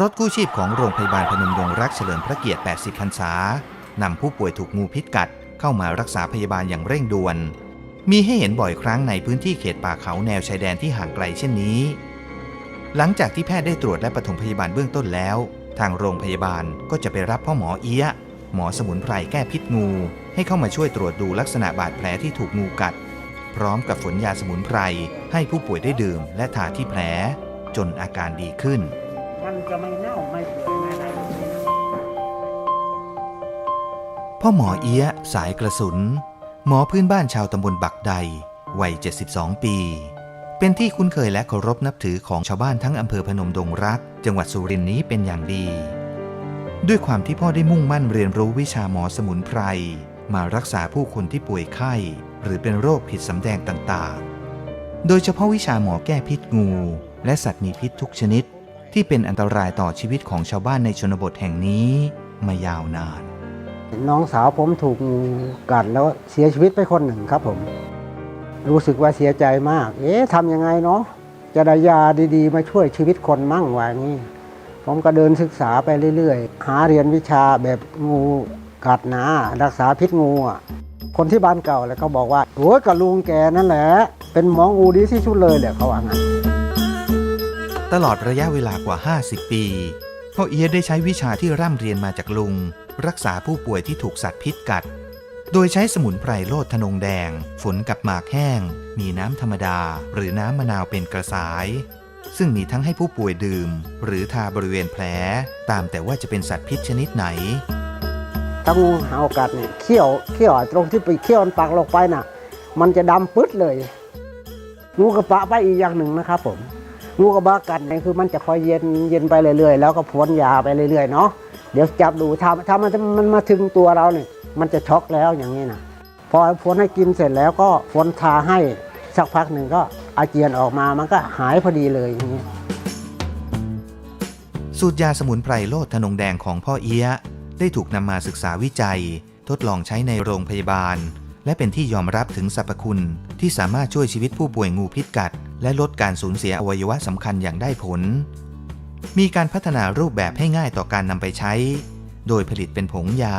รถกู้ชีพของโรงพยาบาลพนมยงรักเฉลิมพระเกียรติ 80 พรรษานำผู้ป่วยถูกงูพิษกัด เข้ามารักษาพยาบาลอย่างเร่งด่วน มีให้เห็นบ่อยครั้งในพื้นที่เขตป่าเขาแนวชายแดนที่ห่างไกลเช่นนี้ หลังจากที่แพทย์ได้ตรวจและปฐมพยาบาลเบื้องต้นแล้ว ทางโรงพยาบาลก็จะไปรับพ่อหมอเอี้ย หมอสมุนไพรแก้พิษงู ให้เข้ามาช่วยตรวจดูลักษณะบาดแผลที่ถูกงูกัด พร้อมกับฝนยาสมุนไพรให้ผู้ป่วยได้ดื่มและทาที่แผล จนอาการดีขึ้น มันจะไม่เน่าไม่เปื่อยไม่อะไรพ่อหมอเอี้ยสายกระสุน หมอพื้นบ้านชาวตำบลบักใด วัย 72 ปี เป็นที่คุ้นเคยและเคารพนับถือของชาวบ้านทั้งอำเภอพนมดงรัก จังหวัดสุรินทร์นี้เป็นอย่างดี ด้วยความที่พ่อได้มุ่งมั่นเรียนรู้วิชาหมอสมุนไพร มารักษาผู้คนที่ป่วยไข้ หรือเป็นโรคผิดสำแดงต่างๆ โดยเฉพาะวิชาหมอแก้พิษงู และสัตว์มีพิษทุกชนิด ที่เป็นอันตรายต่อชีวิตของชาวบ้านในชนบทแห่งนี้มายาวนาน น้องสาวผมถูกงูกัดแล้วเสียชีวิตไปคนหนึ่งครับผม รู้สึกว่าเสียใจมาก เอ๊ะทำยังไงเนาะจะได้ยาดีๆ มาช่วยชีวิตคนมั่งวางี้ผมก็เดินศึกษาไปเรื่อยๆ หาเรียนวิชาแบบงูกัดหนะรักษาพิษงูอะคนที่บ้านเก่าแล้วเขาบอกว่าโอ้ยกับลุงแกนั่นแหละ เป็นหมองูดีที่สุดเลยแหละเขาว่างั้น ตลอดระยะเวลากว่า 50 ปีพ่อเอียดได้ใช้วิชาที่ร่ำเรียนมาจากลุง รักษาผู้ป่วยที่ถูกสัตว์พิษกัด โดยใช้สมุนไพรโลดทนงแดง ฝนกับหมากแห้ง มีน้ำธรรมดา หรือน้ำมะนาวเป็นกระสาย ซึ่งมีทั้งให้ผู้ป่วยดื่ม หรือทาบริเวณแผล ตามแต่ว่าจะเป็นสัตว์พิษชนิดไหนถ้างูเห่ากัดเนี่ยเขี้ยวเขี้ยวตรงที่ไปเขี้ยวมันปักลงไปน่ะ มันจะดำปึ๊ดเลยงูกระปะไปอีกอย่างหนึ่งนะครับผม งูกระบะกัดเนี่ยคือมันจะคอยเย็นเย็นไปเรื่อยๆ แล้วก็พ่นยาไปเรื่อยๆเนาะเดี๋ยวจับดูถ้าถ้ามันมันมาถึงตัวเราเนี่ยมันจะช็อกแล้วอย่างนี้นะพอพ่นให้กินเสร็จแล้วก็พ่นทาให้สักพักหนึ่งก็อาเจียนออกมามันก็หายพอดีเลยอย่างนี้สูตรยาสมุนไพรโลดทนงแดงของพ่อเอี้ย ได้ถูกนำมาศึกษาวิจัย ทดลองใช้ในโรงพยาบาล และเป็นที่ยอมรับถึงสรรพคุณที่สามารถช่วยชีวิตผู้ป่วยงูพิษกัด และลดการสูญเสียอวัยวะสำคัญอย่างได้ผล มีการพัฒนารูปแบบให้ง่ายต่อการนำไปใช้ โดยผลิตเป็นผงยา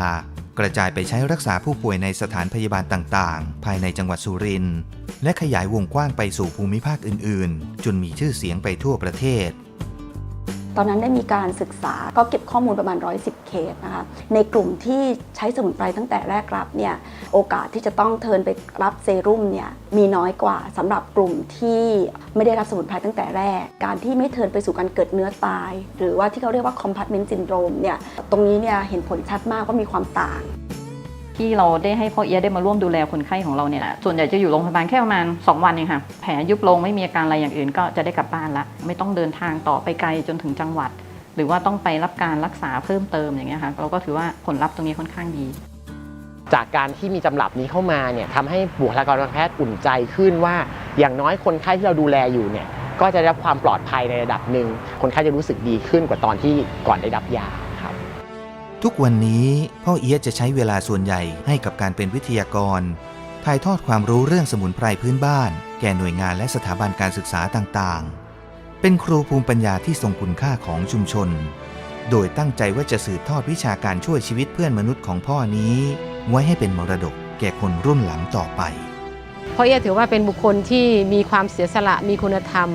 กระจายไปใช้รักษาผู้ป่วยในสถานพยาบาลต่างๆ ภายในจังหวัดสุรินทร์และขยายวงกว้างไปสู่ภูมิภาคอื่นๆ จนมีชื่อเสียงไปทั่วประเทศ ตอนนั้นได้มีการศึกษาก็เก็บข้อมูลประมาณ 110 เคสนะคะในกลุ่มที่ใช้สมุนไพรตั้งแต่แรกรับเนี่ยโอกาสที่จะต้องเทินไปรับเซรุ่มเนี่ยมีน้อยกว่าสำหรับกลุ่มที่ไม่ได้รับสมุนไพรตั้งแต่แรก การที่ไม่เทินไปสู่การเกิดเนื้อตาย หรือว่าที่เขาเรียกว่า compartment syndrome เนี่ยตรงนี้เนี่ยเห็นผลชัดมากว่ามีความต่าง ที่เราได้ให้พ่อเอียได้มาร่วมดูแลคนไข้ของเราเนี่ยแหละส่วนใหญ่จะอยู่โรงพยาบาลแค่ประมาณ 2 วันเองค่ะ แผลยุบลงไม่มีอาการอะไรอย่างอื่น ก็จะได้กลับบ้านละ ไม่ต้องเดินทางต่อไปไกลจนถึงจังหวัด หรือว่าต้องไปรับการรักษาเพิ่มเติมอย่างเงี้ยค่ะเราก็ถือว่าผลลัพธ์ตรงนี้ค่อนข้างดีจากการที่มีตำรับนี้เข้ามาเนี่ยทำให้บุคลากรทางแพทย์อุ่นใจขึ้นว่า อย่างน้อยคนไข้ที่เราดูแลอยู่เนี่ยก็จะได้รับความปลอดภัยในระดับหนึ่งคนไข้จะรู้สึกดีขึ้นกว่าตอนที่ก่อนได้รับยา ทุกวันนี้พ่อเอียจะใช้เวลาส่วนใหญ่ให้กับการเป็นวิทยากร ถ่ายทอดความรู้เรื่องสมุนไพรพื้นบ้าน แก่หน่วยงานและสถาบันการศึกษาต่างๆ เป็นครูภูมิปัญญาที่ทรงคุณค่าของชุมชน โดยตั้งใจว่าจะสืบทอดวิชาการช่วยชีวิตเพื่อนมนุษย์ของพ่อนี้ ไว้ให้เป็นมรดกแก่คนรุ่นหลังต่อไปพราะเอียถือว่าเป็นบุคคลที่มีความเสียสละมีคุณธรรม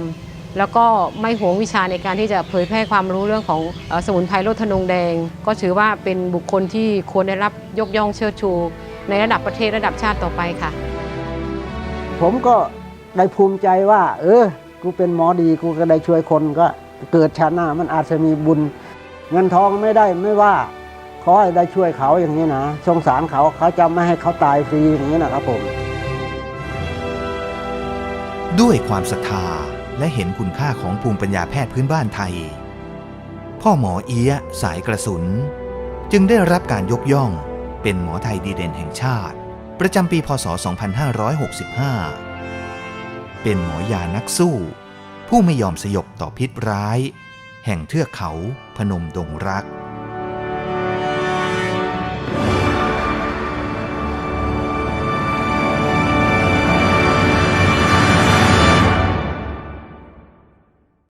แล้วก็ไม่หวงวิชาในการที่จะเผยแพร่ความรู้เรื่องของเอ่อสมุนไพรโลดทนงแดง ก็ถือว่าเป็นบุคคลที่ควรได้รับยกย่องเชิดชู ในระดับประเทศระดับชาติต่อไปค่ะ ผมก็ได้ภูมิใจว่า เออ กูเป็นหมอดีกูก็ได้ช่วยคนก็เกิดชาติหน้ามันอาจจะมีบุญ เงินทองไม่ได้ไม่ว่าขอให้ได้ช่วยเขาอย่างนี้นะสงสารเขาเขาจะไม่ให้เขาตายฟรีอย่างนี้นะครับผม ด้วยความศรัทธา และเห็นคุณค่าของภูมิปัญญาแพทย์พื้นบ้านไทย พ่อหมอเอี้ยสายกระสุน จึงได้รับการยกย่องเป็นหมอไทยดีเด่นแห่งชาติ ประจำปีพศ 2565 เป็นหมอยานักสู้ ผู้ไม่ยอมสยบต่อพิษร้าย แห่งเทือกเขาพนมดงรัก